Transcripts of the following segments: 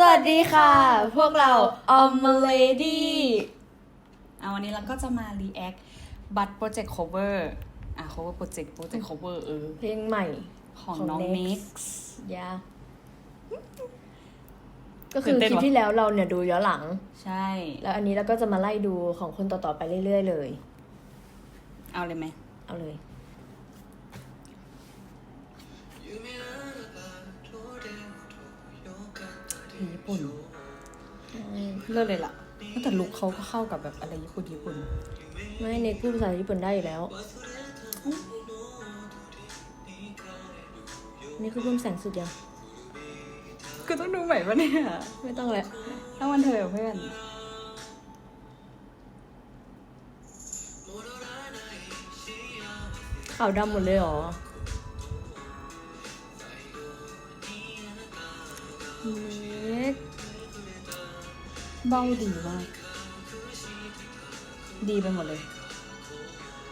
สวัสดีค่ะ พวกเราออมมาเลดี้อะวันนี้เราก็จะมา react บัตโปรเจกต์ cover อะ cover โปรเจกต์โปรเจกต์ cover เออ เพลงใหม่ของน้อง Next Next ยาก็คือตื่นเต้นคลิปวะที่แล้วเราเนี่ยดูย้อนหลัง ใช่ แล้วอันนี้เราก็จะมาไล่ดูของคนต่อๆไปเรื่อยๆเลย เอาเลยไหมเอาเลย ปุ่นเลิศเลยล่ะแต่ลุคเขาก็เข้ากับแบบอะไรญี่ปุ่นญี่ปุ่น ไม่เน็กพูดภาษาญี่ปุ่นได้อยู่แล้ว นี่คือเพิ่มแสงสุดยังคือต้องดูใหม่ปะเนี่ย ไม่ต้องแล้วถ้ามันเถอะเพื่อนขาวดำหมดเลยเหรอเน็ก เบ้าดีมาก ดีไปหมดเลย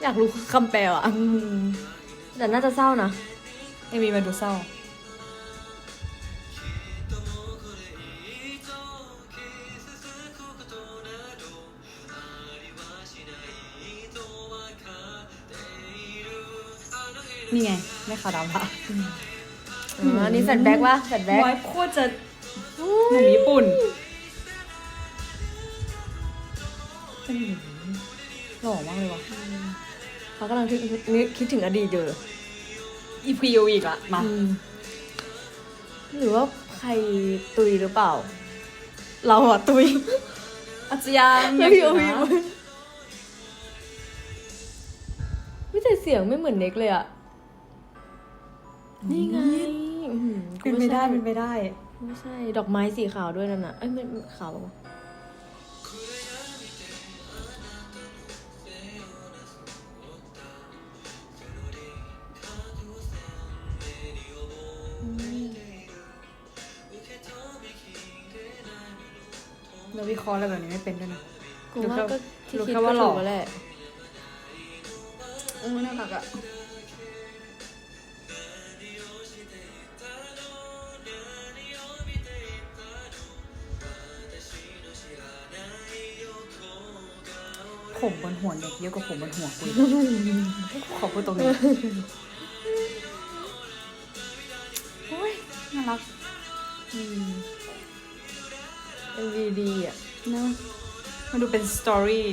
อยากรู้คำแปลอะแต่น่าจะเศร้านะ เอวีมาดูเศร้า นี่ไง ไม่ขาวดำละอ๋ออันนี้แฟลชแบ็กวะแฟลชแบ็ก ไว้โคตรจะหนุ่มญี่ปุ่น หล่อมากเลยว่ะเขากำลังคิดนึกคิดถึงอดีตอยู่อีพียูอีกละมาหรือว่าใครตุยหรือเปล่า เราอะตุย อาจยังแล้วยังพี่อโอยู่วีนะไม่แต่เสียงไม่เหมือนเน็กเลยอะนี่ไงอื้อหือเป็นไปได้เป็นไปได้ ไม่ใช่ ดอกไม้สีขาวด้วยนั่นน่ะเอ้ยไม่ไม่ขาวปะวะ เราวิเคราะห์อะไรแบบนี้ไม่เป็นด้วยนะ กูว่าก็ที่รู้คิดแค่ก็ว่าหล่ถูอกแล้วแหละโอ้น่ารักอะผมบนหัวเด็กเยอะกว่าผมบนหัวกูอีกขอพูดตรงนี้โอ้ยน่ารัก อืม MVD อะเนอะมันดูเป็นสตอรี่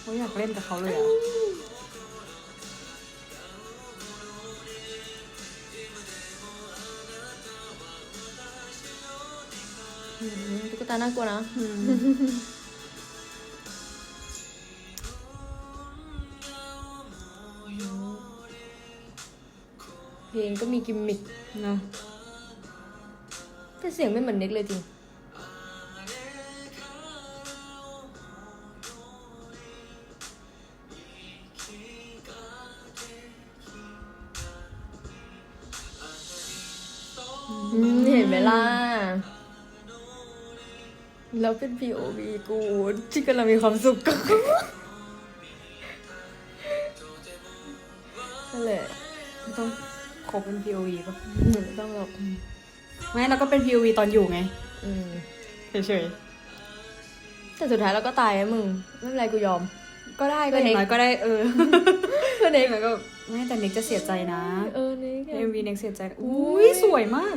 โอ้ยอยากเล่นกับเขาเลยอะอืมตุ๊กตาน่ากลัวนะเพลงก็มีกิมมิคเนอะ แต่เสียงไม่เหมือนเน็กเลยจริง เห็นไหมล่ะ แล้วเป็น POV กูที่กำลังมีความสุขกับนั่นแหละต้องครบเป็น POV ป่ะไม่ต้องหรอก ไม่เราก็เป็น POV ตอนอยู่ไงอืมเฉยแต่สุดท้ายเราก็ตายนะมึงไม่เป็นไรกูยอม ๆก็ได้ก็ก็อเน็ย่ากงน้อยก็ได้เออเพื่อนเองก็ ไม่แต่เน็กจะเสียใจนะเออนี่ไง MV เน็กเสียใจอุ้ยสวยมาก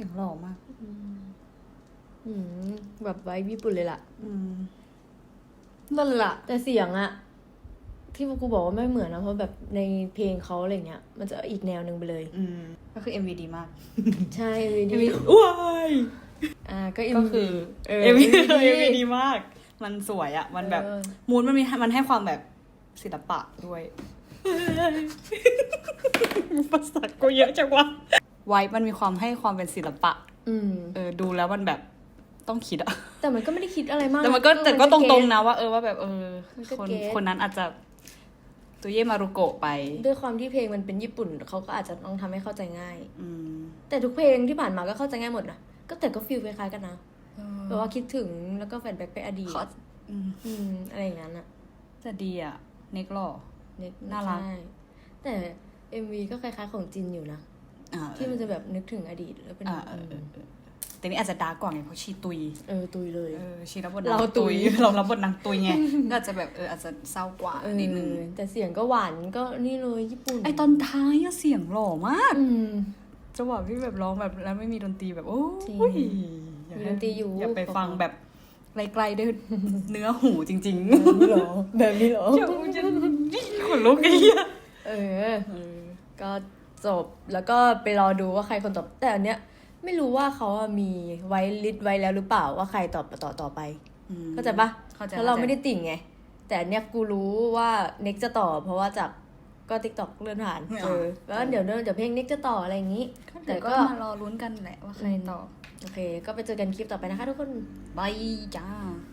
สียงหล่อมาก อืมแบบไว้ญี่ปุ่นเลยล่ะ อืมเลิศละแต่เสียงอะที่พวกกูบอกว่าไม่เหมือนนะเพราะแบบในเพลงเขาอะไรเงี้ย มันจะอีกแนวหนึ่งไปเลย อืมก็คือ MV ดีมาก ใช่ MV ดี MV ว้ายอ่าก็ก็ MV คือเออ MV MV MV ดีมาก มันสวยอะมันแบบเออมูนมันมีมันให้ความแบบศิลปะด้วยภาษากูเยอะจังวะ ไว้มันมีความให้ความเป็นศิลปะอืมเออดูแล้วมันแบบต้องคิดอะแต่มันก็ไม่ได้คิดอะไรมาก แต่มันก็ะแต่ก็ตรงๆนะนะว่าเออว่าแบบเออมันก็คนเก็ตคนนั้นอาจจะตุเย่มารุโกะไป ด้วยความที่เพลงมันเป็นญี่ปุ่นเขาก็อาจจะต้องทำให้เข้าใจง่าย อืมแต่ทุกเพลงที่ผ่านมาก็เข้าใจง่ายหมดนะก็แต่ก็ฟีลคล้ายๆกันนะแบบว่าคิดถึงแล้วก็แฟนแบ็กไปอดีตเขาอืมอืมอะไรอย่างนั้นอะแต่ดีอะเน็กหล่อเน็ตน่ารักใช่แต่ MV ก็คล้ายๆของจินอยู่นะอ่า ที่มันจะแบบนึกถึงอดีตแล้วเป็นอ่าเออเออเออแต่นี่อาจจะดาร์กกว่าไงเพราะชีตุย เออตุยเลย เออชีรับบทเรานางตุย เรารับบทนางตุยไง ก็อาจจะแบบเอออาจจะเศร้ากว่าเอนิดนึงอแต่เสียงก็หวานก็นี่เลยญี่ปุ่น ไอตอนท้ายอะเสียงหล่อมากอืมจังหวะที่แบบร้องแบบแล้วไม่มีดนตรีแบบโอ้จริงยอยากให้มีดนตรีอยู่อยากไปฟังแบบไกลๆด้วยเนื้อหูจริงแบบนี้เหรอแบบนี้เหรอๆจะจะขนลุกไอ้เหี้ยเออเออก็ จบ แล้วก็ไปรอดูว่าใครคนตอบแต่อันเนี้ยไม่รู้ว่าเขาอะมีไว้ลิสต์ไว้แล้วหรือเปล่าว่าใครตอบต่อต่อไปอืมเข้าใจปะเข้าใจเพราะเราเข้าใจไม่ได้ติ่งไง แต่อันเนี้ยกูรู้ว่าเน็กจะต่อ เพราะว่าจากก็ติ๊กต็อกเลื่อนผ่านเออแล้วเดี๋ยวเดี๋ยวเพลงเน็กจะต่ออะไรอย่างนี้ แต่แต่ก็ก็มารอลุ้นกันแหละว่าใครต่อ โอเค ก็ไปเจอกันคลิปต่อไปนะคะทุกคนบายจ้าบ